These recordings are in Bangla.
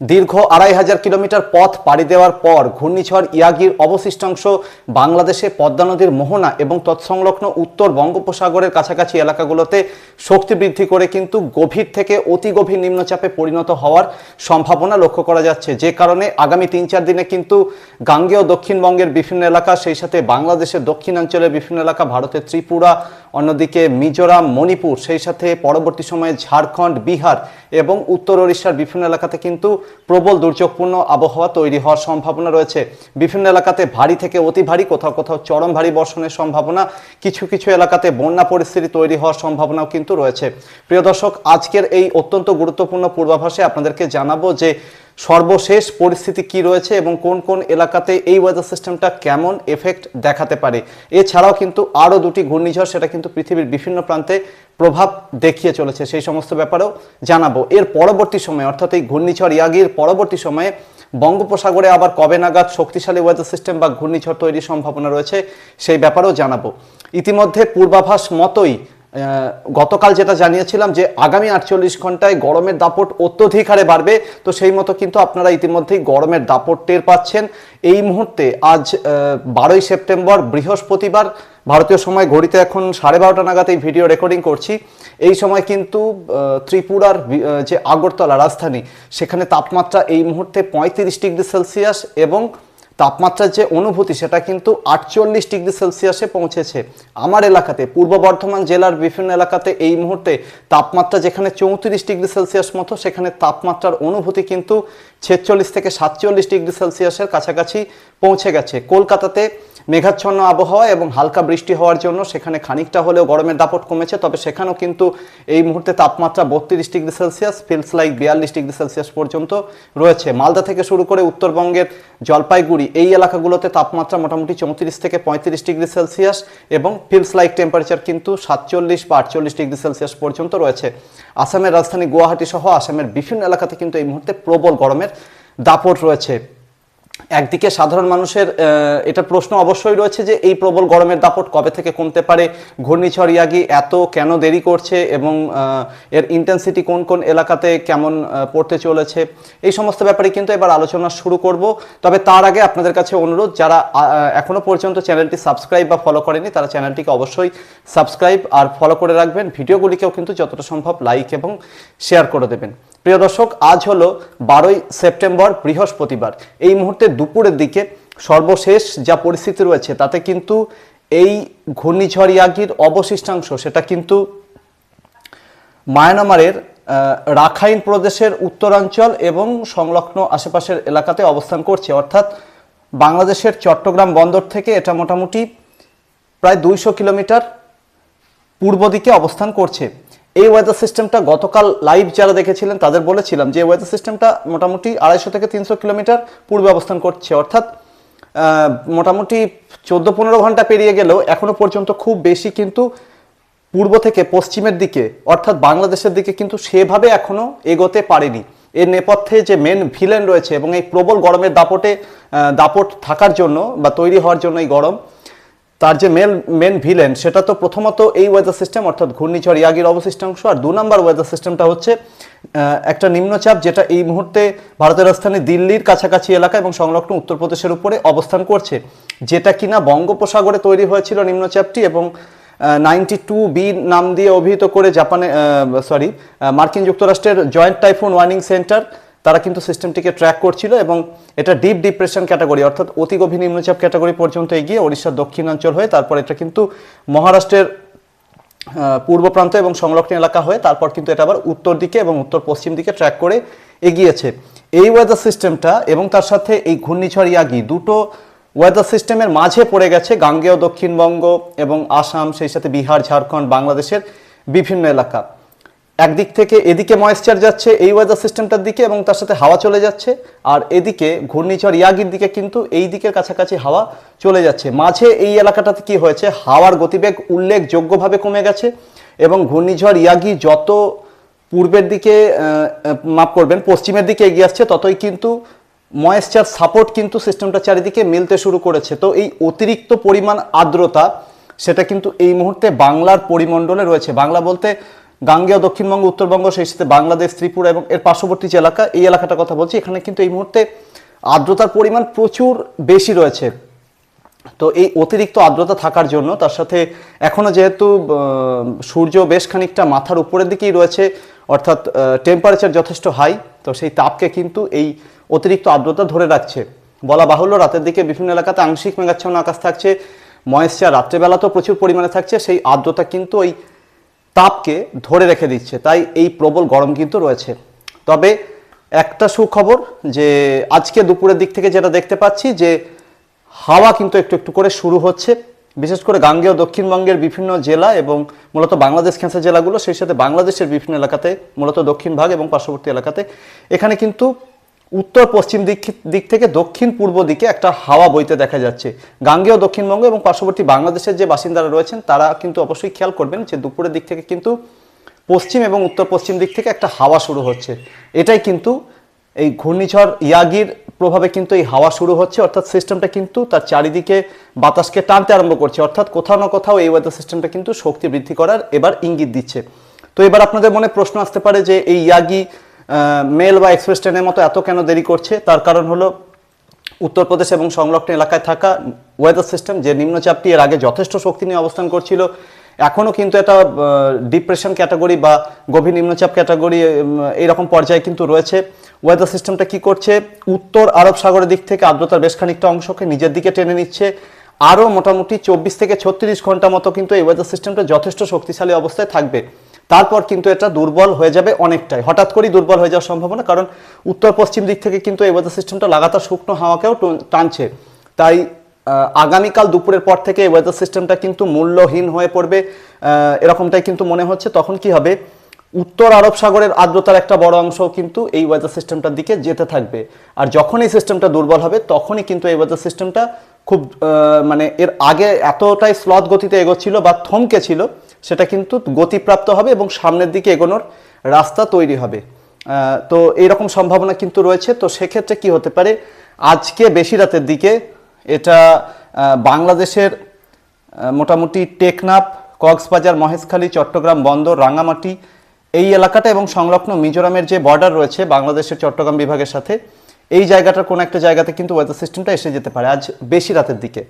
দীর্ঘ আড়াই হাজার কিলোমিটার পথ পাড়ি দেওয়ার পর ঘূর্ণিঝড় ইয়াগির অবশিষ্টাংশ বাংলাদেশে পদ্মা নদীর মোহনা এবং তৎসংলগ্ন উত্তর বঙ্গোপসাগরের কাছাকাছি এলাকাগুলোতে শক্তি বৃদ্ধি করে কিন্তু গভীর থেকে অতি গভীর নিম্নচাপে পরিণত হওয়ার সম্ভাবনা লক্ষ্য করা যাচ্ছে। যে কারণে আগামী তিন চার দিনে কিন্তু গাঙ্গেয় দক্ষিণবঙ্গের বিভিন্ন এলাকা, সেই সাথে বাংলাদেশের দক্ষিণাঞ্চলের বিভিন্ন এলাকা, ভারতের ত্রিপুরা অন্যদিকে মিজোরাম, মণিপুর, সেই সাথে পরবর্তী সময়ে ঝাড়খণ্ড, বিহার এবং উত্তর ওড়িশার বিভিন্ন এলাকাতে কিন্তু প্রবল দুর্যোগপূর্ণ আবহাওয়া তৈরি হওয়ার সম্ভাবনা রয়েছে। বিভিন্ন এলাকাতে ভারী থেকে অতি ভারী, কোথাও কোথাও চরম ভারী বর্ষণের সম্ভাবনা, কিছু কিছু এলাকাতে বন্যা পরিস্থিতি তৈরি হওয়ার সম্ভাবনাও কিন্তু রয়েছে। প্রিয় দর্শক, আজকের এই অত্যন্ত গুরুত্বপূর্ণ পূর্বাভাসে আপনাদেরকে জানাব যে সর্বশেষ পরিস্থিতি কি রয়েছে এবং কোন কোন এলাকাতে এই ওয়েদার সিস্টেমটা কেমন এফেক্ট দেখাতে পারে? এছাড়াও কিন্তু আরও দুটি ঘূর্ণিঝড় সেটা কিন্তু পৃথিবীর বিভিন্ন প্রান্তে প্রভাব দেখিয়ে চলেছে। সেই সমস্ত ব্যাপারেও জানাব। এর পরবর্তী সময়ে, অর্থাৎ এই ঘূর্ণিঝড় ইয়াগির পরবর্তী সময়ে বঙ্গোপসাগরে আবার কবে নাগাদ শক্তিশালী ওয়েদার সিস্টেম বা ঘূর্ণিঝড় তৈরির সম্ভাবনা রয়েছে, সেই ব্যাপারেও জানাব। ইতিমধ্যে পূর্বাভাস মতোই গতকাল যেটা জানিয়েছিলাম যে আগামী আটচল্লিশ ঘন্টায় গরমের দাপট অত্যধিক হারে বাড়বে, তো সেই মতো কিন্তু আপনারা ইতিমধ্যেই গরমের দাপট টের পাচ্ছেন। এই মুহূর্তে আজ বারোই সেপ্টেম্বর, বৃহস্পতিবার, ভারতীয় সময় ঘড়িতে এখন সাড়ে বারোটা নাগাদ এই ভিডিও রেকর্ডিং করছি। এই সময় কিন্তু ত্রিপুরার যে আগরতলা রাজধানী, সেখানে তাপমাত্রা এই মুহূর্তে পঁয়ত্রিশ ডিগ্রি সেলসিয়াস এবং তাপমাত্রার যে অনুভূতি, সেটা কিন্তু আটচল্লিশ ডিগ্রি সেলসিয়াসে পৌঁছেছে। আমার এলাকাতে, পূর্ব বর্ধমান জেলার বিভিন্ন এলাকাতে এই মুহূর্তে তাপমাত্রা যেখানে চৌত্রিশ ডিগ্রি সেলসিয়াস মতো, সেখানে তাপমাত্রার অনুভূতি কিন্তু ছেচল্লিশ থেকে সাতচল্লিশ ডিগ্রি সেলসিয়াসের কাছাকাছি পৌঁছে গেছে। কলকাতাতে মেঘাচ্ছন্ন আবহাওয়া এবং হালকা বৃষ্টি হওয়ার জন্য সেখানে খানিকটা হলেও গরমের দাপট কমেছে, তবে সেখানেও কিন্তু এই মুহূর্তে তাপমাত্রা বত্রিশ ডিগ্রি সেলসিয়াস, ফিলস লাইক বিয়াল্লিশ ডিগ্রি সেলসিয়াস পর্যন্ত রয়েছে। মালদা থেকে শুরু করে উত্তরবঙ্গের জলপাইগুড়ি, এই এলাকাগুলোতে তাপমাত্রা মোটামুটি চৌত্রিশ থেকে পঁয়ত্রিশ ডিগ্রি সেলসিয়াস এবং ফিলস লাইক টেম্পারেচার কিন্তু সাতচল্লিশ বা আটচল্লিশ ডিগ্রি সেলসিয়াস পর্যন্ত রয়েছে। আসামের রাজধানী গুয়াহাটি সহ আসামের বিভিন্ন এলাকাতে কিন্তু এই মুহূর্তে প্রবল গরমের দাপট রয়েছে। একদিকে সাধারণ মানুষের এটা প্রশ্ন অবশ্যই রয়েছে যে এই প্রবল গরমের দাপট কবে থেকে কমতে পারে? ঘূর্ণিঝড় ইয়াগি এত কেন দেরি করছে এবং এর ইন্টেন্সিটি কোন কোন এলাকাতে কেমন পড়তে চলেছে? এই সমস্ত ব্যাপারে কিন্তু এবার আলোচনা শুরু করব। তবে তার আগে আপনাদের কাছে অনুরোধ যারা আহ, এখনও পর্যন্ত চ্যানেলটি সাবস্ক্রাইব বা ফলো করেনি তারা চ্যানেলটিকে অবশ্যই সাবস্ক্রাইব আর ফলো করে রাখবেন। ভিডিওগুলিকেও কিন্তু যতটা সম্ভব লাইক এবং শেয়ার করে দেবেন। প্রিয় দর্শক, আজ হলো বারোই সেপ্টেম্বর, বৃহস্পতিবার। এই মুহূর্তে দুপুরের দিকে সর্বশেষ যা পরিস্থিতি রয়েছে, তাতে কিন্তু এই ঘূর্ণিঝড় ইয়াগির অবশিষ্টাংশ, সেটা কিন্তু মায়ানমারের রাখাইন প্রদেশের উত্তরাঞ্চল এবং সংলগ্ন আশেপাশের এলাকাতে অবস্থান করছে। অর্থাৎ বাংলাদেশের চট্টগ্রাম বন্দর থেকে এটা মোটামুটি প্রায় দুইশো কিলোমিটার পূর্ব দিকে অবস্থান করছে। এই ওয়েদার সিস্টেমটা গতকাল লাইভ যারা দেখেছিলেন, তাদের বলেছিলাম যে ওয়েদার সিস্টেমটা মোটামুটি আড়াইশো থেকে তিনশো কিলোমিটার পূর্বে অবস্থান করছে। অর্থাৎ মোটামুটি চোদ্দ পনেরো ঘণ্টা পেরিয়ে গেলেও এখনও পর্যন্ত খুব বেশি কিন্তু পূর্ব থেকে পশ্চিমের দিকে, অর্থাৎ বাংলাদেশের দিকে কিন্তু সেভাবে এখনও এগোতে পারেনি। এর নেপথ্যে যে মেন ভিলেন রয়েছে এবং এই প্রবল গরমের দাপটে দাপট থাকার জন্য বা তৈরি হওয়ার জন্য এই গরম তার যে মেন মেন ভিলেন সেটা তো প্রথমত এই ওয়েদার সিস্টেম অর্থাৎ ঘূর্ণিঝড় ইয়াগির অবশিষ্টাংশ। আর দু নম্বর ওয়েদার সিস্টেমটা হচ্ছে একটা নিম্নচাপ যেটা এই মুহূর্তে ভারতের রাজধানী দিল্লির কাছাকাছি এলাকা এবং সংলগ্ন উত্তরপ্রদেশের উপরে অবস্থান করছে। যেটা কিনা বঙ্গোপসাগরে তৈরি হয়েছিল নিম্নচাপটি এবং নাইনটি টু বি নাম দিয়ে অভিহিত করে জাপানে সরি মার্কিন যুক্তরাষ্ট্রের জয়েন্ট টাইফুন ওয়ার্নিং সেন্টার তারা কিন্তু সিস্টেমটিকে ট্র্যাক করছিল এবং এটা ডিপ ডিপ্রেশন ক্যাটাগরি অর্থাৎ অতি গভীর নিম্নচাপ ক্যাটাগরি পর্যন্ত এগিয়ে ওড়িশার দক্ষিণাঞ্চল হয়ে, তারপর এটা কিন্তু মহারাষ্ট্রের পূর্ব প্রান্ত এবং সংলগ্ন এলাকা হয়ে, তারপর কিন্তু এটা আবার উত্তর দিকে এবং উত্তর পশ্চিম দিকে ট্র্যাক করে এগিয়েছে। এই ওয়েদার সিস্টেমটা এবং তার সাথে এই ঘূর্ণিঝড় ইয়াগি দুটো ওয়েদার সিস্টেমের মাঝে পড়ে গেছে, গাঙ্গেয় দক্ষিণবঙ্গ এবং আসাম, সেই সাথে বিহার, ঝাড়খণ্ড, বাংলাদেশের বিভিন্ন এলাকা। একদিক থেকে এদিকে ময়েশ্চার যাচ্ছে, এই ওয়েদার সিস্টেমটার দিকে এবং তার সাথে হাওয়া চলে যাচ্ছে। আর এদিকে ঘূর্ণিঝড় ইয়াগির দিকে কিন্তু এই দিকের কাছাকাছি হাওয়া চলে যাচ্ছে। মাঝে এই এলাকাটাতে কি হয়েছে? হাওয়ার গতিবেগ উল্লেখযোগ্যভাবে কমে গেছে এবং ঘূর্ণিঝড় ইয়াগি যত পূর্বের দিকে মাফ করবেন, পশ্চিমের দিকে এগিয়ে আসছে, ততই কিন্তু ময়েশ্চার সাপোর্ট কিন্তু সিস্টেমটা চারিদিকে মিলতে শুরু করেছে। তো এই অতিরিক্ত পরিমাণ আর্দ্রতা, সেটা কিন্তু এই মুহূর্তে বাংলার পরিমণ্ডলে রয়েছে। বাংলা বলতে গাঙ্গেয় দক্ষিণবঙ্গ, উত্তরবঙ্গ, সেই সাথে বাংলাদেশ, ত্রিপুরা এবং এর পার্শ্ববর্তী যে এলাকা, এই এলাকাটার কথা বলছি। এখানে কিন্তু এই মুহূর্তে আর্দ্রতার পরিমাণ প্রচুর বেশি রয়েছে। তো এই অতিরিক্ত আর্দ্রতা থাকার জন্য, তার সাথে এখনও যেহেতু সূর্য বেশ খানিকটা মাথার উপরের দিকেই রয়েছে, অর্থাৎ টেম্পারেচার যথেষ্ট হাই তো সেই তাপকে কিন্তু এই অতিরিক্ত আর্দ্রতা ধরে রাখছে। বলা বাহুল্য, রাতের দিকে বিভিন্ন এলাকাতে আংশিক মেঘাচ্ছন্ন আকাশ থাকছে। ময়েশ্চার রাত্রেবেলাতেও প্রচুর পরিমাণে থাকছে। সেই আর্দ্রতা কিন্তু ওই তাপকে ধরে রেখে দিচ্ছে। তাই এই প্রবল গরম কিন্তু রয়েছে। তবে একটা সুখবর যে আজকে দুপুরের দিক থেকে যেটা দেখতে পাচ্ছি যে হাওয়া কিন্তু একটু একটু করে শুরু হচ্ছে। বিশেষ করে গাঙ্গেয় দক্ষিণবঙ্গের বিভিন্ন জেলা এবং মূলত বাংলাদেশ খেঁচা জেলাগুলো, সেই সাথে বাংলাদেশের বিভিন্ন এলাকাতে, মূলত দক্ষিণ ভাগ এবং পার্শ্ববর্তী এলাকাতে, এখানে কিন্তু উত্তর পশ্চিম দিক দিক থেকে দক্ষিণ পূর্ব দিকে একটা হাওয়া বইতে দেখা যাচ্ছে। গাঙ্গেয় দক্ষিণবঙ্গ এবং পার্শ্ববর্তী বাংলাদেশের যে বাসিন্দারা রয়েছেন, তারা কিন্তু অবশ্যই খেয়াল করবেন যে দুপুরের দিক থেকে কিন্তু পশ্চিম এবং উত্তর পশ্চিম দিক থেকে একটা হাওয়া শুরু হচ্ছে। এটাই কিন্তু এই ঘূর্ণিঝড় ইয়াগির প্রভাবে কিন্তু এই হাওয়া শুরু হচ্ছে, অর্থাৎ সিস্টেমটা কিন্তু তার চারিদিকে বাতাসকে টানতে আরম্ভ করছে, অর্থাৎ কোথাও না কোথাও এই ওয়েদার সিস্টেমটা কিন্তু শক্তি বৃদ্ধি করার এবার ইঙ্গিত দিচ্ছে। তো এবার আপনাদের মনে প্রশ্ন আসতে পারে যে এই ইয়াগি মেল বা এক্সপ্রেস ট্রেনের মতো এত কেন দেরি করছে? তার কারণ হলো উত্তরপ্রদেশ এবং সংলগ্ন এলাকায় থাকা ওয়েদার সিস্টেম যে নিম্নচাপটি এর আগে যথেষ্ট শক্তি নিয়ে অবস্থান করছিল এখনও কিন্তু এটা ডিপ্রেশন ক্যাটাগরি বা গভীর নিম্নচাপ ক্যাটাগরি এইরকম পর্যায়ে কিন্তু রয়েছে। ওয়েদার সিস্টেমটা কি করছে? উত্তর আরব সাগরের দিক থেকে আর্দ্রতার বেশ খানিকটা অংশকে নিজের দিকে টেনে নিচ্ছে। আরও মোটামুটি চব্বিশ থেকে ছত্রিশ ঘণ্টা মতো কিন্তু এই ওয়েদার সিস্টেমটা যথেষ্ট শক্তিশালী অবস্থায় থাকবে। তারপর কিন্তু এটা দুর্বল হয়ে যাবে অনেকটাই। হঠাৎ করেই দুর্বল হয়ে যাওয়ার সম্ভাবনা, কারণ উত্তর পশ্চিম দিক থেকে কিন্তু এই ওয়েদার সিস্টেমটা লাগাতার শুকনো হাওয়াকেও টানছে। তাই আগামীকাল দুপুরের পর থেকে এই ওয়েদার সিস্টেমটা কিন্তু মূল্যহীন হয়ে পড়বে। এরকমটাই কিন্তু মনে হচ্ছে। তখন কি হবে? উত্তর আরব সাগরের আর্দ্রতার একটা বড় অংশ কিন্তু এই ওয়েদার সিস্টেমটার দিকে যেতে থাকবে। আর যখন এই সিস্টেমটা দুর্বল হবে, তখনই কিন্তু এই ওয়েদার সিস্টেমটা খুব মানে এর আগে এতটাই স্লথ গতিতে এগোচ্ছিল বা থমকে ছিল সেটা কিন্তু গতিপ্রাপ্ত হবে এবং সামনের দিকে এগোনোর রাস্তা তৈরি হবে। তো এইরকম সম্ভাবনা কিন্তু রয়েছে। তো সেক্ষেত্রে কি হতে পারে? আজকে বেশি রাতের দিকে এটা বাংলাদেশের মোটামুটি টেকনাফ, কক্সবাজার, মহেশখালী, চট্টগ্রাম বন্দর রাঙামাটি এই এলাকাটা এবং সংলগ্ন মিজোরামের যে বর্ডার রয়েছে বাংলাদেশের চট্টগ্রাম বিভাগের সাথে, এই জায়গাটার কোনো একটা জায়গাতে কিন্তু ওয়েদার সিস্টেমটা এসে যেতে পারে। আজ বেশি রাতের দিকে।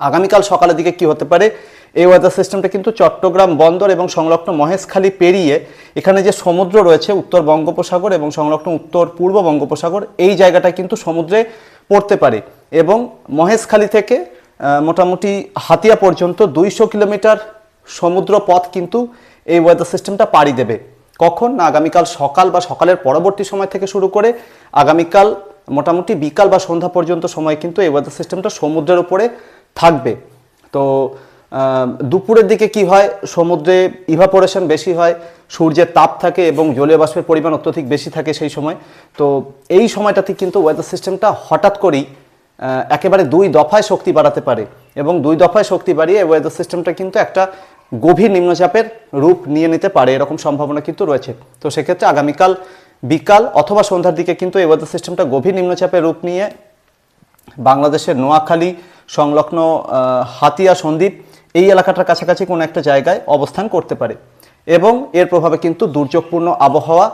আগামীকাল সকালের দিকে কি হতে পারে? এই ওয়েদার সিস্টেমটা কিন্তু চট্টগ্রাম বন্দর এবং সংলগ্ন মহেশখালী পেরিয়ে এখানে যে সমুদ্র রয়েছে উত্তর বঙ্গোপসাগর এবং সংলগ্ন উত্তর পূর্ব বঙ্গোপসাগর, এই জায়গাটা কিন্তু সমুদ্রে পড়তে পারে এবং মহেশখালী থেকে মোটামুটি হাতিয়া পর্যন্ত দুইশো কিলোমিটার সমুদ্র পথ কিন্তু এই ওয়েদার সিস্টেমটা পাড়ি দেবে। কখন? না, আগামীকাল সকাল বা সকালের পরবর্তী সময় থেকে শুরু করে আগামীকাল মোটামুটি বিকাল বা সন্ধ্যা পর্যন্ত সময় কিন্তু এই ওয়েদার সিস্টেমটা সমুদ্রের উপরে থাকবে। তো দুপুরের দিকে কি হয়? সমুদ্রে ইভাপোরেশন বেশি হয়, সূর্যের তাপ থাকে এবং জলীয় বাষ্পের পরিমাণ অত্যধিক বেশি থাকে সেই সময়। তো এই সময়টাতে কিন্তু ওয়েদার সিস্টেমটা হঠাৎ করেই একেবারে দুই দফায় শক্তি বাড়াতে পারে এবং দুই দফায় শক্তি বাড়িয়ে ওয়েদার সিস্টেমটা কিন্তু একটা গভীর নিম্নচাপের রূপ নিয়ে নিতে পারে, এরকম সম্ভাবনা কিন্তু রয়েছে। তো সেক্ষেত্রে আগামীকাল বিকাল অথবা সন্ধ্যার দিকে কিন্তু এই ওয়েদার সিস্টেমটা গভীর নিম্নচাপের রূপ নিয়ে বাংলাদেশের নোয়াখালী, সংলগ্ন হাতিয়া, সন্দ্বীপ এই এলাকাটার কাছাকাছি কোনো একটা জায়গায় অবস্থান করতে পারে এবং এর প্রভাবে কিন্তু দুর্যোগপূর্ণ আবহাওয়া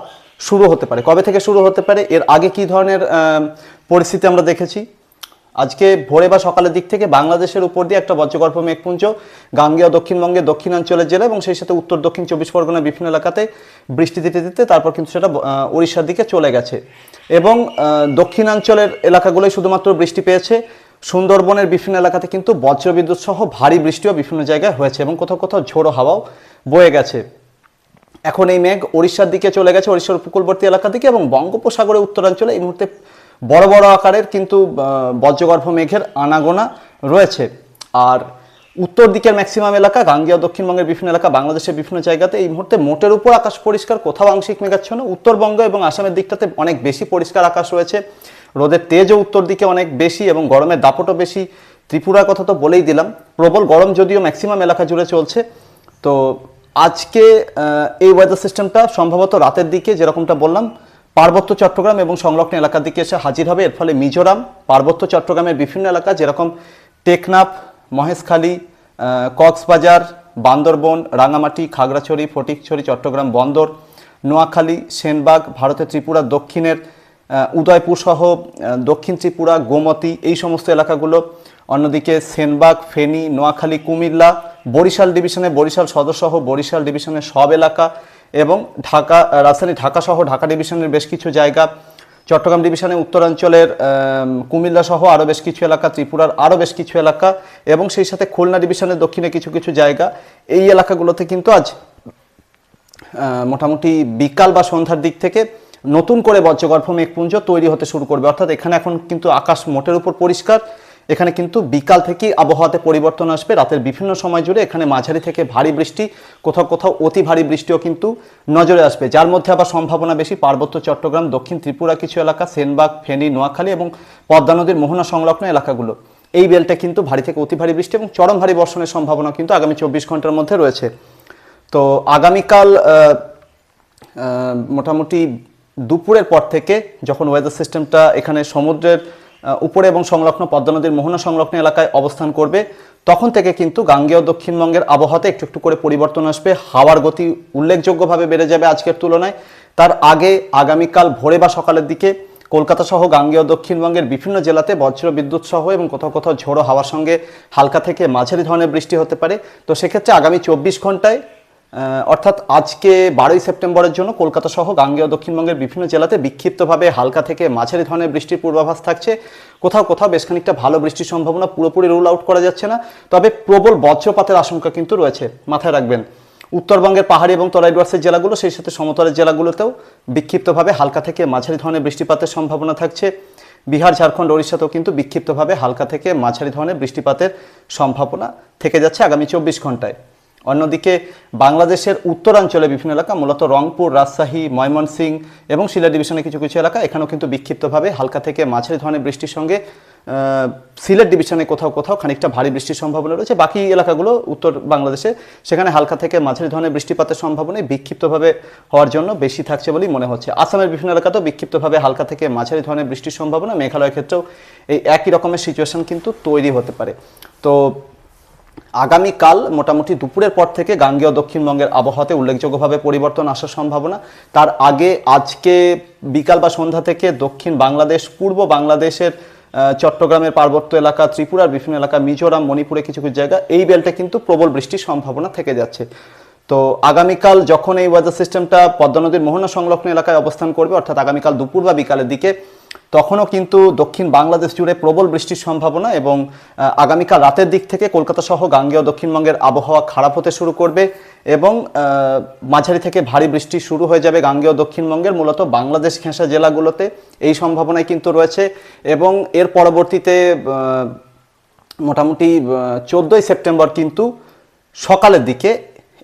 শুরু হতে পারে। কবে থেকে শুরু হতে পারে? এর আগে কি ধরনের পরিস্থিতি আমরা দেখেছি? আজকে ভোরে বা সকালের দিক থেকে বাংলাদেশের উপর দিয়ে একটা বজ্রগর্ভ মেঘপুঞ্জ, গাঙ্গেয় দক্ষিণবঙ্গে দক্ষিণাঞ্চলের জেলা এবং সেই সাথে উত্তর, দক্ষিণ চব্বিশ পরগনার বিভিন্ন এলাকাতে বৃষ্টি দিতে দিতে তারপর কিন্তু সেটা উড়িষ্যার দিকে চলে গেছে। এবং দক্ষিণাঞ্চলের এলাকাগুলোই শুধুমাত্র বৃষ্টি পেয়েছে সুন্দরবনের বিভিন্ন এলাকাতে কিন্তু বজ্রবিদ্যুৎ সহ ভারী বৃষ্টিও বিভিন্ন জায়গায় হয়েছে এবং কোথাও কোথাও ঝোড়ো হাওয়াও বয়ে গেছে। এখন এই মেঘ ওড়িশার দিকে চলে গেছে, ওড়িশার উপকূলবর্তী এলাকা দিকে এবং বঙ্গোপসাগরের উত্তরাঞ্চলে এই মুহূর্তে বড় বড় আকারের কিন্তু বজ্রগর্ভ মেঘের আনাগোনা রয়েছে। আর উত্তর দিকের ম্যাক্সিমাম এলাকা, গাঙ্গেয় দক্ষিণবঙ্গের বিভিন্ন এলাকা, বাংলাদেশের বিভিন্ন জায়গাতে এই মুহূর্তে মোটের উপর আকাশ পরিষ্কার, কোথাও আংশিক মেঘাচ্ছন্ন। উত্তরবঙ্গ এবং আসামের দিকটাতে অনেক বেশি পরিষ্কার আকাশ রয়েছে। রোদের তেজও উত্তর দিকে অনেক বেশি এবং গরমের দাপটও বেশি। ত্রিপুরার কথা তো বলেই দিলাম। প্রবল গরম যদিও ম্যাক্সিমাম এলাকা জুড়ে চলছে। তো আজকে এই ওয়েদার সিস্টেমটা সম্ভবত রাতের দিকে যেরকমটা বললাম, পার্বত্য চট্টগ্রাম এবং সংলগ্ন এলাকার দিকে এসে হাজির হবে। এর ফলে মিজোরাম, পার্বত্য চট্টগ্রামের বিভিন্ন এলাকা যেরকম টেকনাফ, মহেশখালী কক্সবাজার, বান্দরবন রাঙামাটি খাগড়াছড়ি, ফটিকছড়ি, চট্টগ্রাম বন্দর, নোয়াখালী, সেনবাগ, ভারতের ত্রিপুরা দক্ষিণের উদয়পুর সহ দক্ষিণ ত্রিপুরা, গোমতী, এই সমস্ত এলাকাগুলো। অন্যদিকে সেনবাগ, ফেনী, নোয়াখালী, কুমিল্লা, বরিশাল ডিভিশনে বরিশাল সদর সহ বরিশাল ডিভিশনের সব এলাকা এবং ঢাকা রাজধানী ঢাকা সহ ঢাকা ডিভিশনের বেশ কিছু জায়গা। চট্টগ্রাম ডিভিশনে উত্তরাঞ্চলের কুমিল্লা সহ আরও বেশ কিছু এলাকা, ত্রিপুরার আরও বেশ কিছু এলাকা এবং সেই সাথে খুলনা ডিভিশনের দক্ষিণে কিছু কিছু জায়গা। এই এলাকাগুলোতে কিন্তু আজ মোটামুটি বিকাল বা সন্ধ্যার দিক থেকে নতুন করে বজ্রগর্ভ মেঘপুঞ্জ তৈরি হতে শুরু করবে। অর্থাৎ এখানে এখন কিন্তু আকাশ মোটের উপর পরিষ্কার। এখানে কিন্তু বিকাল থেকেই আবহাওয়াতে পরিবর্তন আসবে। রাতের বিভিন্ন সময় জুড়ে এখানে মাঝারি থেকে ভারী বৃষ্টি, কোথাও কোথাও অতি ভারী বৃষ্টিও কিন্তু নজরে আসবে। যার মধ্যে আবার সম্ভাবনা বেশি পার্বত্য চট্টগ্রাম, দক্ষিণ ত্রিপুরা কিছু এলাকা, সেনবাগ, ফেনী, নোয়াখালী এবং পদ্মা নদীর মোহনা সংলগ্ন এলাকাগুলো। এই বেলটা কিন্তু ভারী থেকে অতি ভারী বৃষ্টি এবং চরম ভারী বর্ষণের সম্ভাবনা কিন্তু আগামী চব্বিশ ঘণ্টার মধ্যে রয়েছে। তো আগামীকাল মোটামুটি দুপুরের পর থেকে যখন ওয়েদার সিস্টেমটা এখানে সমুদ্রের উপরে এবং সংলগ্ন পদ্মা নদীর মোহনা সংলগ্ন এলাকায় অবস্থান করবে, তখন থেকে কিন্তু গাঙ্গেয় দক্ষিণবঙ্গের আবহাওয়াতে একটু একটু করে পরিবর্তন আসবে। হাওয়ার গতি উল্লেখযোগ্যভাবে বেড়ে যাবে আজকের তুলনায়। তার আগে আগামীকাল ভোরে বা সকালের দিকে কলকাতা সহ গাঙ্গেয় দক্ষিণবঙ্গের বিভিন্ন জেলাতে বজ্র বিদ্যুৎ সহ এবং কোথাও কোথাও ঝোড়ো হাওয়ার সঙ্গে হালকা থেকে মাঝারি ধরনের বৃষ্টি হতে পারে। তো সেক্ষেত্রে আগামী চব্বিশ ঘন্টায় অর্থাৎ আজকে বারোই সেপ্টেম্বরের জন্য কলকাতা সহ গাঙ্গেয় দক্ষিণবঙ্গের বিভিন্ন জেলাতে বিক্ষিপ্তভাবে হালকা থেকে মাঝারি ধরনের বৃষ্টির পূর্বাভাস থাকছে। কোথাও কোথাও বেশ খানিকটা ভালো বৃষ্টির সম্ভাবনা পুরোপুরি রুল আউট করা যাচ্ছে না। তবে প্রবল বজ্রপাতের আশঙ্কা কিন্তু রয়েছে, মাথায় রাখবেন। উত্তরবঙ্গের পাহাড়ি এবং তরাই ডুয়ার্সের জেলাগুলো, সেই সাথে সমতলের জেলাগুলোতেও বিক্ষিপ্তভাবে হালকা থেকে মাঝারি ধরনের বৃষ্টিপাতের সম্ভাবনা থাকছে। বিহার, ঝাড়খণ্ড, ওড়িশাতেও কিন্তু বিক্ষিপ্তভাবে হালকা থেকে মাঝারি ধরনের বৃষ্টিপাতের সম্ভাবনা থেকে যাচ্ছে আগামী চব্বিশ ঘন্টায়। অন্যদিকে বাংলাদেশের উত্তরাঞ্চলে বিভিন্ন এলাকা, মূলত রংপুর, রাজশাহী, ময়মনসিংহ এবং শিলা ডিভিশনের কিছু কিছু এলাকা, এখানেও কিন্তু বিক্ষিপ্তভাবে হালকা থেকে মাঝারি ধরনের বৃষ্টির সঙ্গে সিলেট ডিভিশনে কোথাও কোথাও খানিকটা ভারী বৃষ্টির সম্ভাবনা রয়েছে। বাকি এলাকাগুলো উত্তর বাংলাদেশে, সেখানে হালকা থেকে মাঝারি ধরনের বৃষ্টিপাতের সম্ভাবনা বিক্ষিপ্তভাবে হওয়ার জন্য বেশি থাকছে বলেই মনে হচ্ছে। আসামের বিভিন্ন এলাকাতেও বিক্ষিপ্তভাবে হালকা থেকে মাঝারি ধরনের বৃষ্টির সম্ভাবনা। মেঘালয়ের ক্ষেত্রেও এই একই রকমের সিচুয়েশন কিন্তু তৈরি হতে পারে। তো আগামীকাল মোটামুটি দুপুরের পর থেকে গাঙ্গেয় দক্ষিণবঙ্গের আবহাওয়াতে উল্লেখযোগ্যভাবে পরিবর্তন আসার সম্ভাবনা। তার আগে আজকে বিকাল বা সন্ধ্যা থেকে দক্ষিণ বাংলাদেশ, পূর্ব বাংলাদেশের চট্টগ্রামের পার্বত্য এলাকা, ত্রিপুরার বিভিন্ন এলাকা, মিজোরাম, মণিপুরে কিছু কিছু জায়গা, এই বেলটা কিন্তু প্রবল বৃষ্টির সম্ভাবনা থেকে যাচ্ছে। তো আগামীকাল যখন এই ওয়েদার সিস্টেমটা পদ্মা নদীর মোহনা সংলগ্ন এলাকায় অবস্থান করবে, অর্থাৎ আগামীকাল দুপুর বা বিকালের দিকে, তখনও কিন্তু দক্ষিণ বাংলাদেশ জুড়ে প্রবল বৃষ্টির সম্ভাবনা এবং আগামীকাল রাতের দিক থেকে কলকাতা সহ গাঙ্গেয় দক্ষিণবঙ্গের আবহাওয়া খারাপ হতে শুরু করবে এবং মাঝারি থেকে ভারী বৃষ্টি শুরু হয়ে যাবে গাঙ্গেয় দক্ষিণবঙ্গের, মূলত বাংলাদেশ ঘেঁষা জেলাগুলোতে। এই সম্ভাবনাই কিন্তু রয়েছে এবং এর পরবর্তীতে মোটামুটি চোদ্দোই সেপ্টেম্বর কিন্তু সকালের দিকে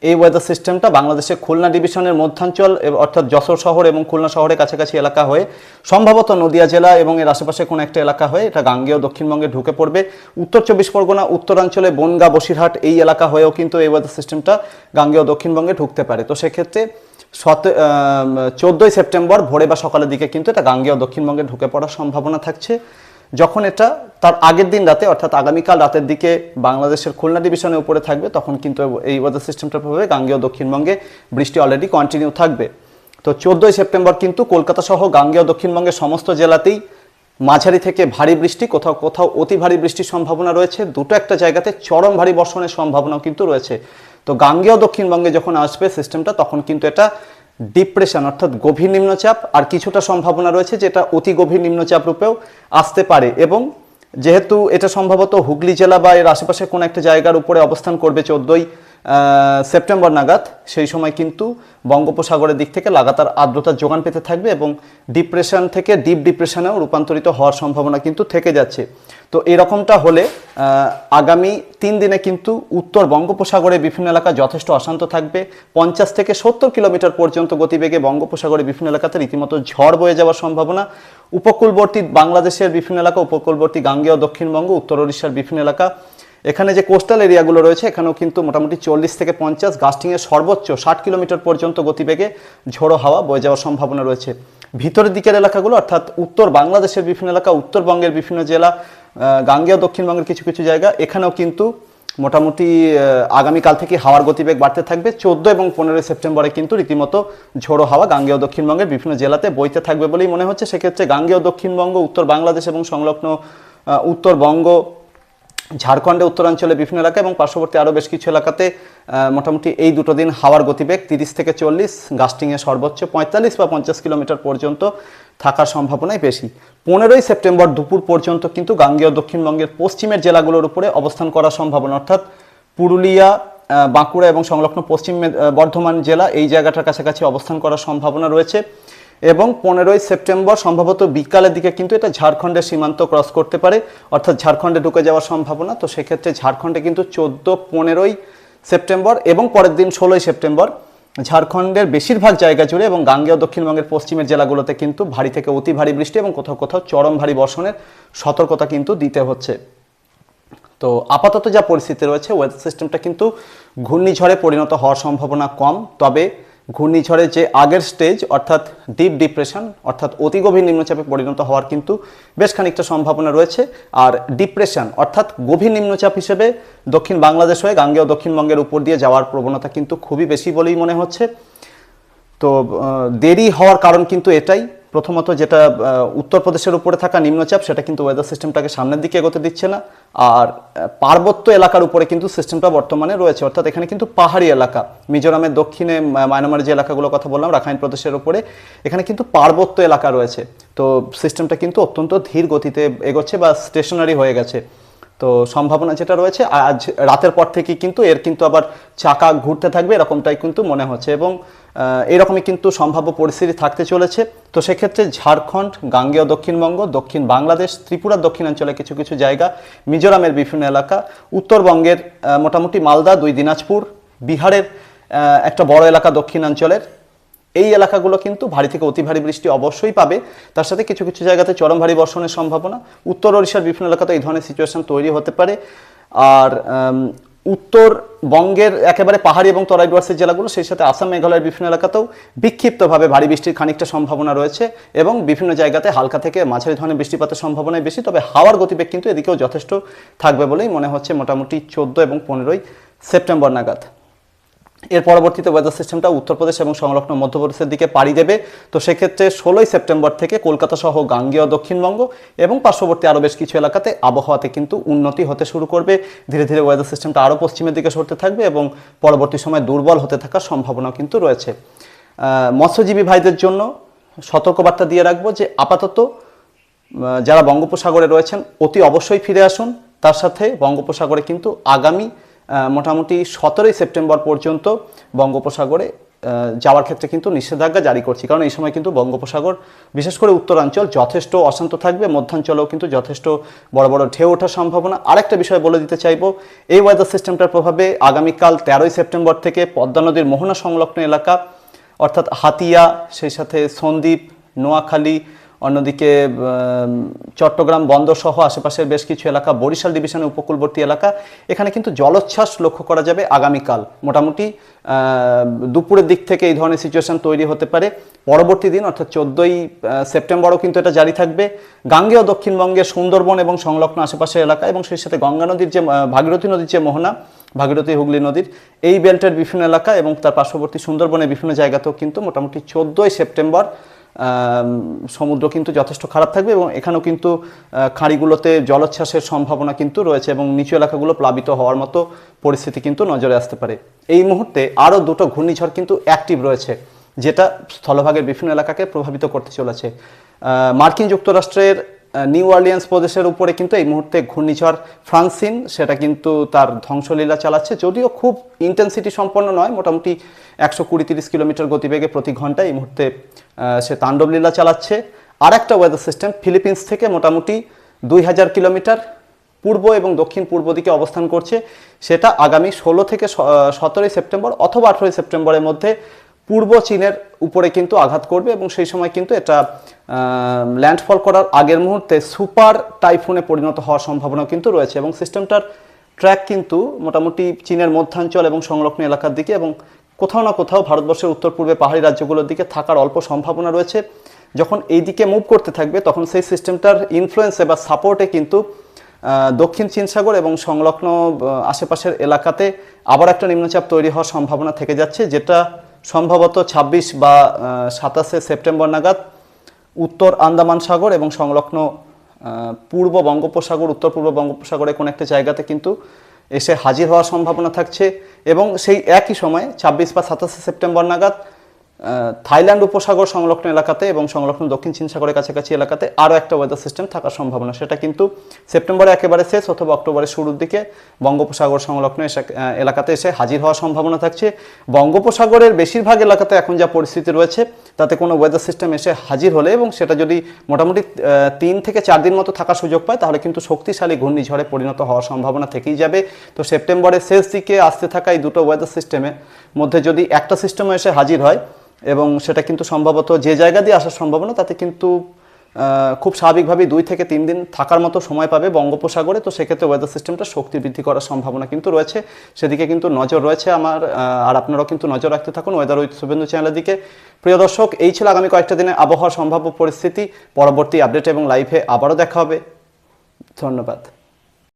এই ওয়েদার সিস্টেমটা বাংলাদেশের খুলনা ডিভিশনের মধ্যাঞ্চল অর্থাৎ যশোর শহর এবং খুলনা শহরের কাছাকাছি এলাকা হয়ে সম্ভবত নদিয়া জেলা এবং এর আশেপাশে কোনো একটা এলাকা হয়ে এটা গাঙ্গেয় দক্ষিণবঙ্গে ঢুকে পড়বে। উত্তর চব্বিশ পরগনা, উত্তরাঞ্চলে বনগা, বসিরহাট এই এলাকা হয়েও কিন্তু এই ওয়েদার সিস্টেমটা গাঙ্গেয় দক্ষিণবঙ্গে ঢুকতে পারে। তো সেক্ষেত্রে সত চোদ্দোই সেপ্টেম্বর ভোরে বা সকালের দিকে কিন্তু এটা গাঙ্গেয় দক্ষিণবঙ্গে ঢুকে পড়ার সম্ভাবনা থাকছে। যখন এটা তার আগের দিন রাতে, অর্থাৎ আগামীকাল রাতের দিকে বাংলাদেশের খুলনা ডিভিশনের উপরে থাকবে, তখন কিন্তু এই ওয়েদার সিস্টেমটার প্রভাবে গাঙ্গেয় দক্ষিণবঙ্গে বৃষ্টি অলরেডি কন্টিনিউ থাকবে। তো চোদ্দোই সেপ্টেম্বর কিন্তু কলকাতা সহ গাঙ্গেয় দক্ষিণবঙ্গের সমস্ত জেলাতেই মাঝারি থেকে ভারী বৃষ্টি, কোথাও কোথাও অতি ভারী বৃষ্টির সম্ভাবনা রয়েছে। দুটো একটা জায়গাতে চরম ভারী বর্ষণের সম্ভাবনাও কিন্তু রয়েছে। তো গাঙ্গেয় দক্ষিণবঙ্গে যখন আসবে সিস্টেমটা তখন কিন্তু এটা ডিপ্রেশন, অর্থাৎ গভীর নিম্নচাপ, আর কিছুটা সম্ভাবনা রয়েছে যেটা অতি গভীর নিম্নচাপ রূপেও আসতে পারে এবং যেহেতু এটা সম্ভবত হুগলি জেলা বা এর আশেপাশে কোনো একটা জায়গার উপরে অবস্থান করবে চোদ্দোই সেপ্টেম্বর নাগাদ সেই সময় কিন্তু বঙ্গোপসাগরের দিক থেকে লাগাতার আর্দ্রতার যোগান পেতে থাকবে এবং ডিপ্রেশন থেকে ডিপ ডিপ্রেশনেও রূপান্তরিত হওয়ার সম্ভাবনা কিন্তু থেকে যাচ্ছে। তো এরকমটা হলে আগামী তিন দিনে কিন্তু উত্তর বঙ্গোপসাগরে বিভিন্ন এলাকা যথেষ্ট অশান্ত থাকবে। পঞ্চাশ থেকে সত্তর কিলোমিটার পর্যন্ত গতিবেগে বঙ্গোপসাগরের বিভিন্ন এলাকাতে রীতিমতো ঝড় বয়ে যাওয়ার সম্ভাবনা। উপকূলবর্তী বাংলাদেশের বিভিন্ন এলাকা, উপকূলবর্তী গাঙ্গেয় দক্ষিণবঙ্গ, উত্তর ওড়িশার বিভিন্ন এলাকা এখানে যে কোস্টাল এরিয়াগুলো রয়েছে, এখানেও কিন্তু মোটামুটি চল্লিশ থেকে পঞ্চাশ গাস্টিংয়ের সর্বোচ্চ ষাট কিলোমিটার পর্যন্ত গতিবেগে ঝোড়ো হাওয়া বয়ে যাওয়ার সম্ভাবনা রয়েছে। ভিতরের দিকের এলাকাগুলো, অর্থাৎ উত্তর বাংলাদেশের বিভিন্ন এলাকা, উত্তরবঙ্গের বিভিন্ন জেলা গাঙ্গেয়, দক্ষিণবঙ্গের কিছু কিছু জায়গা, এখানেও কিন্তু মোটামুটি আগামীকাল থেকে হাওয়ার গতিবেগ বাড়তে থাকবে। চোদ্দ এবং পনেরোই সেপ্টেম্বরে কিন্তু রীতিমতো ঝোড়ো হাওয়া গাঙ্গেয় দক্ষিণবঙ্গের বিভিন্ন জেলাতে বইতে থাকবে বলেই মনে হচ্ছে। সেক্ষেত্রে গাঙ্গেয়, দক্ষিণবঙ্গ, উত্তর বাংলাদেশ এবং সংলগ্ন উত্তরবঙ্গ ঝাড়খণ্ডে, উত্তরাঞ্চলে বিভিন্ন এলাকা এবং পার্শ্ববর্তী আরও বেশ কিছু এলাকাতে মোটামুটি এই দুটো দিন হাওয়ার গতিবেগ তিরিশ থেকে চল্লিশ, গাস্টিংয়ে সর্বোচ্চ পঁয়তাল্লিশ বা পঞ্চাশ কিলোমিটার পর্যন্ত থাকার সম্ভাবনাই বেশি। পনেরোই সেপ্টেম্বর দুপুর পর্যন্ত কিন্তু গাঙ্গেয় দক্ষিণবঙ্গের পশ্চিমের জেলাগুলোর উপরে অবস্থান করার সম্ভাবনা। অর্থাৎ পুরুলিয়া বাঁকুড়া এবং সংলগ্ন পশ্চিম বর্ধমান জেলা এই জায়গাটার কাছাকাছি অবস্থান করার সম্ভাবনা রয়েছে। এবং পনেরোই সেপ্টেম্বর সম্ভবত বিকালের দিকে কিন্তু এটা ঝাড়খণ্ডের সীমান্ত ক্রস করতে পারে। অর্থাৎ ঝাড়খণ্ডে ঢুকে যাওয়ার সম্ভাবনা। তো সেক্ষেত্রে ঝাড়খণ্ডে কিন্তু চোদ্দ, পনেরোই সেপ্টেম্বর এবং পরের দিন ষোলোই সেপ্টেম্বর ঝাড়খণ্ডের বেশিরভাগ জায়গা জুড়ে এবং গাঙ্গেয় দক্ষিণবঙ্গের পশ্চিমের জেলাগুলোতে কিন্তু ভারী থেকে অতি ভারী বৃষ্টি এবং কোথাও কোথাও চরম ভারী বর্ষণের সতর্কতা কিন্তু দিতে হচ্ছে। তো আপাতত যা পরিস্থিতি রয়েছে ওয়েদার সিস্টেমটা কিন্তু ঘূর্ণিঝড়ে পরিণত হওয়ার সম্ভাবনা কম। তবে ঘূর্ণিঝড়ে যে আগের স্টেজ অর্থাৎ ডিপ ডিপ্রেশন অর্থাৎ অতি গভীর নিম্নচাপে পরিণত হওয়ার কিন্তু বেশ খানিকটা সম্ভাবনা রয়েছে। আর ডিপ্রেশন অর্থাৎ গভীর নিম্নচাপ হিসেবে দক্ষিণ বাংলাদেশ হয়ে গাঙ্গেয় দক্ষিণবঙ্গের উপর দিয়ে যাওয়ার প্রবণতা কিন্তু খুবই বেশি বলেই মনে হচ্ছে। তো দেরি হওয়ার কারণ কিন্তু এটাই। প্রথমত যেটা উত্তরপ্রদেশের উপরে থাকা নিম্নচাপ সেটা কিন্তু ওয়েদার সিস্টেমটাকে সামনের দিকে এগোতে দিচ্ছে না। আর পার্বত্য এলাকার উপরে কিন্তু সিস্টেমটা বর্তমানে রয়েছে। অর্থাৎ এখানে কিন্তু পাহাড়ি এলাকা মিজোরামের দক্ষিণে আহ, মায়ানমারের যে এলাকাগুলোর কথা বললাম রাখাইন প্রদেশের উপরে এখানে কিন্তু পার্বত্য এলাকা রয়েছে। তো সিস্টেমটা কিন্তু অত্যন্ত ধীর গতিতে এগোচ্ছে বা স্টেশনারি হয়ে গেছে। তো সম্ভাবনা যেটা রয়েছে, আজ রাতের পর থেকে কিন্তু এর কিন্তু আবার চাকা ঘুরতে থাকবে, এরকমটাই কিন্তু মনে হচ্ছে এবং এরকমই কিন্তু সম্ভাব্য পরিস্থিতি থাকতে চলেছে। তো সেক্ষেত্রে ঝাড়খণ্ড, গাঙ্গেয় দক্ষিণবঙ্গ, দক্ষিণ বাংলাদেশ, ত্রিপুরা দক্ষিণাঞ্চলে কিছু কিছু জায়গা, মিজোরামের বিভিন্ন এলাকা, উত্তরবঙ্গের মোটামুটি মালদা, দুই দিনাজপুর, বিহারের একটা বড় এলাকা দক্ষিণাঞ্চলের। এই এলাকাগুলো কিন্তু ভারী থেকে অতি ভারী বৃষ্টি অবশ্যই পাবে। তার সাথে কিছু কিছু জায়গাতে চরম ভারী বর্ষণের সম্ভাবনা। উত্তর ওড়িশার বিভিন্ন এলাকাতে এই ধরনের সিচুয়েশন তৈরি হতে পারে। আর উত্তরবঙ্গের একেবারে পাহাড়ি এবং তরাই ডুয়ার্সের জেলাগুলো, সেই সাথে আসাম, মেঘালয়ের বিভিন্ন এলাকাতেও বিক্ষিপ্তভাবে ভারী বৃষ্টির খানিকটা সম্ভাবনা রয়েছে এবং বিভিন্ন জায়গাতে হালকা থেকে মাঝারি ধরনের বৃষ্টিপাতের সম্ভাবনাই বেশি, তবে হাওয়ার গতিবেগ কিন্তু এদিকেও যথেষ্ট থাকবে বলেই মনে হচ্ছে মোটামুটি চোদ্দ এবং পনেরোই সেপ্টেম্বর নাগাদ। এর পরবর্তীতে ওয়েদার সিস্টেমটা উত্তরপ্রদেশ এবং সংলগ্ন মধ্যপ্রদেশের দিকে পাড়ি দেবে। তো সেক্ষেত্রে ষোলোই সেপ্টেম্বর থেকে কলকাতা সহ গাঙ্গেয় দক্ষিণবঙ্গ এবং পার্শ্ববর্তী আরও বেশ কিছু এলাকাতে আবহাওয়াতে কিন্তু উন্নতি হতে শুরু করবে। ধীরে ধীরে ওয়েদার সিস্টেমটা আরও পশ্চিমের দিকে সরতে থাকবে এবং পরবর্তী সময় দুর্বল হতে থাকার সম্ভাবনা কিন্তু রয়েছে। মৎস্যজীবী ভাইদের জন্য সতর্কবার্তা দিয়ে রাখব যে আপাতত যারা বঙ্গোপসাগরে রয়েছেন অতি অবশ্যই ফিরে আসুন। তার সাথে বঙ্গোপসাগরে কিন্তু আগামী মোটামুটি সতেরোই সেপ্টেম্বর পর্যন্ত বঙ্গোপসাগরে যাওয়ার ক্ষেত্রে কিন্তু নিষেধাজ্ঞা জারি করছি। কারণ এই সময় কিন্তু বঙ্গোপসাগর, বিশেষ করে উত্তরাঞ্চল যথেষ্ট অশান্ত থাকবে, মধ্যাঞ্চলেও কিন্তু যথেষ্ট বড় বড় ঢেউ ওঠার সম্ভাবনা। আরেকটা বিষয় বলে দিতে চাইব, এই ওয়েদার সিস্টেমটার প্রভাবে আগামীকাল তেরোই সেপ্টেম্বর থেকে পদ্মা নদীর মোহনা সংলগ্ন এলাকা, অর্থাৎ হাতিয়া, সেই সাথে সন্দ্বীপ, নোয়াখালী অন্যদিকে চট্টগ্রাম বন্দর সহ আশেপাশের বেশ কিছু এলাকা, বরিশাল ডিভিশনের উপকূলবর্তী এলাকা, এখানে কিন্তু জলোচ্ছ্বাস লক্ষ্য করা যাবে আগামীকাল। মোটামুটি দুপুরের দিক থেকে এই ধরনের সিচুয়েশন তৈরি হতে পারে। পরবর্তী দিন, অর্থাৎ চোদ্দোই সেপ্টেম্বরও কিন্তু এটা জারি থাকবে। গাঙ্গেয় দক্ষিণবঙ্গের সুন্দরবন এবং সংলগ্ন আশেপাশের এলাকা এবং সেই সাথে গঙ্গা নদীর যে ভাগীরথী নদীর যে মোহনা, ভাগীরথী হুগলি নদীর, এই বেল্টের বিভিন্ন এলাকা এবং তার পার্শ্ববর্তী সুন্দরবনের বিভিন্ন জায়গাতেও কিন্তু মোটামুটি চোদ্দোই সেপ্টেম্বর সমুদ্র কিন্তু যথেষ্ট খারাপ থাকবে এবং এখানেও কিন্তু খাঁড়িগুলোতে জলোচ্ছ্বাসের সম্ভাবনা কিন্তু রয়েছে এবং নিচু এলাকাগুলো প্লাবিত হওয়ার মতো পরিস্থিতি কিন্তু নজরে আসতে পারে। এই মুহূর্তে আরও দুটো ঘূর্ণিঝড় কিন্তু অ্যাক্টিভ রয়েছে, যেটা স্থলভাগের বিভিন্ন এলাকাকে প্রভাবিত করতে চলেছে। মার্কিন যুক্তরাষ্ট্রের নিউ অর্লিয়ান্স প্রদেশের উপরে কিন্তু এই মুহূর্তে ঘূর্ণিঝড় ফ্রান্সিন সেটা কিন্তু তার ধ্বংসলীলা চালাচ্ছে। যদিও খুব ইন্টেন্সিটি সম্পন্ন নয়, মোটামুটি একশো কুড়ি তিরিশ কিলোমিটার গতিবেগে প্রতি ঘন্টায় এই মুহূর্তে সে তাণ্ডবলীলা চালাচ্ছে। আর একটা ওয়েদার সিস্টেম ফিলিপিন্স থেকে মোটামুটি দুই হাজার কিলোমিটার পূর্ব এবং দক্ষিণ পূর্ব দিকে অবস্থান করছে। সেটা আগামী ষোলো থেকে সতেরোই সেপ্টেম্বর অথবা আঠেরোই সেপ্টেম্বরের মধ্যে পূর্ব চীনের উপরে কিন্তু আঘাত করবে এবং সেই সময় কিন্তু এটা ল্যান্ডফল করার আগের মুহূর্তে সুপার টাইফুনে পরিণত হওয়ার সম্ভাবনা কিন্তু রয়েছে এবং সিস্টেমটার ট্র্যাক কিন্তু মোটামুটি চীনের মধ্যাঞ্চল এবং সংলগ্ন এলাকার দিকে এবং কোথাও না কোথাও ভারতবর্ষের উত্তর পূর্বে পাহাড়ি রাজ্যগুলোর দিকে থাকার অল্প সম্ভাবনা রয়েছে। যখন এই দিকে মুভ করতে থাকবে, তখন সেই সিস্টেমটার ইনফ্লুয়েন্সে বা সাপোর্টে কিন্তু দক্ষিণ চীন সাগর এবং সংলগ্ন আশেপাশের এলাকাতে আবার একটা নিম্নচাপ তৈরি হওয়ার সম্ভাবনা থেকে যাচ্ছে, যেটা সম্ভবত ছাব্বিশ বা সাতাশে সেপ্টেম্বর নাগাদ উত্তর আন্দামান সাগর এবং সংলগ্ন পূর্ব বঙ্গোপসাগর, উত্তর পূর্ব বঙ্গোপসাগরে কোনো একটা জায়গাতে কিন্তু এসে হাজির হওয়ার সম্ভাবনা থাকছে এবং সেই একই সময়ে ছাব্বিশ বা সাতাশে সেপ্টেম্বর নাগাদ থাইল্যান্ড উপসাগর সংলগ্ন এলাকাতে এবং সংলগ্ন দক্ষিণ চীন সাগরের কাছাকাছি এলাকাতে আরও একটা ওয়েদার সিস্টেম থাকার সম্ভাবনা। সেটা কিন্তু সেপ্টেম্বরে একেবারে শেষ অথবা অক্টোবরের শুরুর দিকে বঙ্গোপসাগর সংলগ্ন এলাকাতে এসে হাজির হওয়ার সম্ভাবনা থাকছে। বঙ্গোপসাগরের বেশিরভাগ এলাকাতে এখন যা পরিস্থিতি রয়েছে, তাতে কোনো ওয়েদার সিস্টেম এসে হাজির হলে এবং সেটা যদি মোটামুটি তিন থেকে চার দিন মতো থাকার সুযোগ পায়, তাহলে কিন্তু শক্তিশালী ঘূর্ণিঝড়ে পরিণত হওয়ার সম্ভাবনা থেকেই যাবে। তো সেপ্টেম্বরের শেষ দিকে আসতে থাকা এই দুটো ওয়েদার সিস্টেমের মধ্যে যদি একটা সিস্টেমও এসে হাজির হয় এবং সেটা কিন্তু সম্ভবত যে জায়গা দিয়ে আসার সম্ভাবনা, তাতে কিন্তু খুব স্বাভাবিকভাবেই দুই থেকে তিন দিন থাকার মতো সময় পাবে বঙ্গোপসাগরে। তো সেক্ষেত্রে ওয়েদার সিস্টেমটা শক্তি বৃদ্ধি করার সম্ভাবনা কিন্তু রয়েছে। সেদিকে কিন্তু নজর রয়েছে আমার আর আপনারাও কিন্তু নজর রাখতে থাকুন ওয়েদার উইথ শুভেন্দু চ্যানেলের দিকে। প্রিয় দর্শক, এই ছিল আগামী কয়েকটা দিনে আবহাওয়ার সম্ভাব্য পরিস্থিতি। পরবর্তী আপডেট এবং লাইভে আবারও দেখা হবে। ধন্যবাদ।